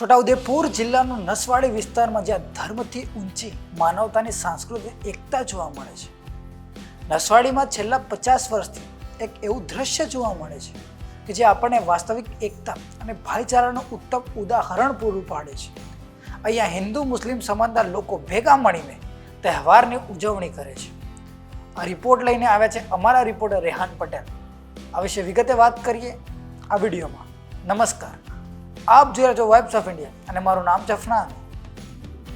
છોટાઉદેપુર જિલ્લાનું નસવાડી વિસ્તારમાં જ્યાં ધર્મથી ઊંચી માનવતાની સાંસ્કૃતિક એકતા જોવા મળે છે. નસવાડીમાં છેલ્લા પચાસ વર્ષથી એક એવું દ્રશ્ય જોવા મળે છે કે જે આપણને વાસ્તવિક એકતા અને ભાઈચારાનું ઉત્તમ ઉદાહરણ પૂરું પાડે છે. અહીંયા હિન્દુ, મુસ્લિમ સમાજના લોકો ભેગા મળીને તહેવારની ઉજવણી કરે છે. આ રિપોર્ટ લઈને આવ્યા છે અમારા રિપોર્ટર રેહાન પટેલ. આ વિશે વિગતે વાત કરીએ આ વિડીયોમાં. નમસ્કાર. આપ જોઈ રહ્યા છો વાઇબ્સ ઓફ ઇન્ડિયા અને મારું નામ છે અફનાન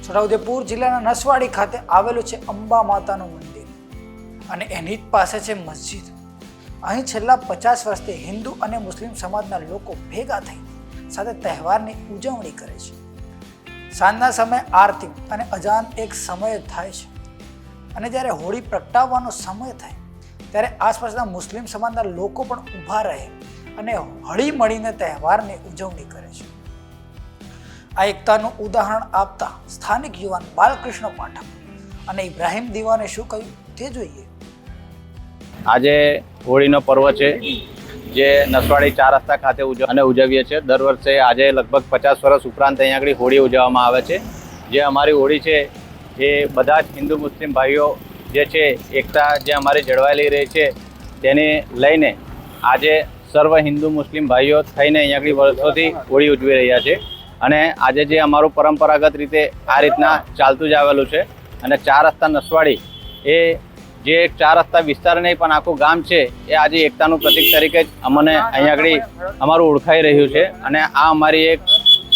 છોટાઉદેપુર જિલ્લાના નસવાડી ખાતે આવેલું છે અંબા માતાનું મંદિર. અને એની જ પાસે છે મસ્જિદ. અહીં છેલ્લા પચાસ વર્ષથી હિન્દુ અને મુસ્લિમ સમાજના લોકો ભેગા થઈ સાથે તહેવારની ઉજવણી કરે છે. સાંજના સમયે આરતી અને અજાન એક સમયે થાય છે. અને જ્યારે હોળી પ્રગટાવવાનો સમય થાય, ત્યારે આસપાસના મુસ્લિમ સમાજના લોકો પણ ઊભા રહે. અને હળી મળીને તહેવારની ઉજવણી કરે છે. આ એકતાનું ઉદાહરણ આપતા સ્થાનિક યુવાન બાલકૃષ્ણ પાઠક અને ઇબ્રાહિમ દીવાને શું કહ્યું તે જોઈએ. આજે હોળીનો પર્વ છે, જે નસવાડી ચાર રસ્તા ખાતે અને ઉજવીએ છીએ. દર વર્ષે આજે લગભગ પચાસ વર્ષ ઉપરાંત અહીંયા આગળ હોળી ઉજવવામાં આવે છે. જે અમારી હોળી છે, એ બધા જ હિન્દુ મુસ્લિમ ભાઈઓ જે છે, એકતા જે અમારી જળવાયેલી રહી છે, તેને લઈને આજે સર્વ હિન્દુ મુસ્લિમ ભાઈઓ થઈને અહીંયા આગળ વર્ષોથી હોળી ઉજવી રહ્યા છે. અને આજે જે અમારું પરંપરાગત રીતે આ રીતના ચાલતું જ આવેલું છે અને ચાર રસ્તા નસવાડી એ જે ચાર રસ્તા વિસ્તાર નહીં, પણ આખું ગામ છે, એ આજે એકતાનું પ્રતીક તરીકે જ અમને અહીંયા આગળ અમારું ઓળખાઈ રહ્યું છે. અને આ અમારી એક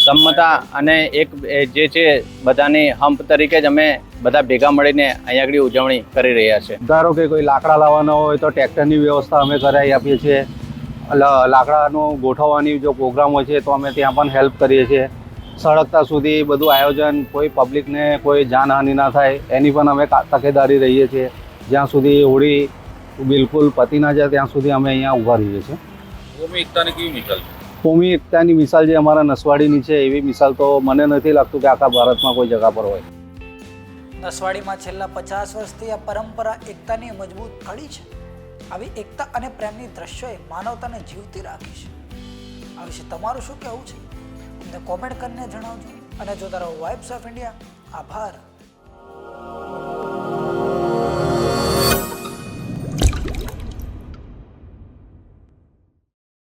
સંમતા અને એક જે છે, બધાની હંપ તરીકે જ અમે બધા ભેગા મળીને અહીંયા આગળ ઉજવણી કરી રહ્યા છે. ધારો કે કોઈ લાકડા લાવવાના હોય તો ટ્રેક્ટરની વ્યવસ્થા અમે કરાવી આપીએ છીએ. લાકડાનું ગોઠવવાની જો પ્રોગ્રામ હોય છે તો અમે ત્યાં પણ હેલ્પ કરીએ છીએ. સળગતા સુધી બધું આયોજન કોઈ પબ્લિકને કોઈ જાનહાનિ ના થાય એની પણ અમે તકેદારી રહીએ છીએ. જ્યાં સુધી હોળી બિલકુલ પતી ના જાય ત્યાં સુધી અમે અહીંયા ઊભા રહીએ છીએ. ભૂમિ એકતાની કેવી મિસાલ છે? એકતાની મિસાલ જે અમારા નસવાડીની છે એવી મિસાલ તો મને નથી લાગતું કે આખા ભારતમાં કોઈ જગા પર હોય. નસવાડીમાં છેલ્લા પચાસ વર્ષથી આ પરંપરા એકતાની મજબૂત કડી છે. આવી એકતા અને પ્રેમની દ્રશ્યોએ માનવતાને જીવતી રાખી છે. આ વિશે તમારું શું કહેવું છે? અમને કોમેન્ટ કરીને જણાવજો. અને જો તારો વાઇબ્સ ઓફ ઇન્ડિયા આભાર.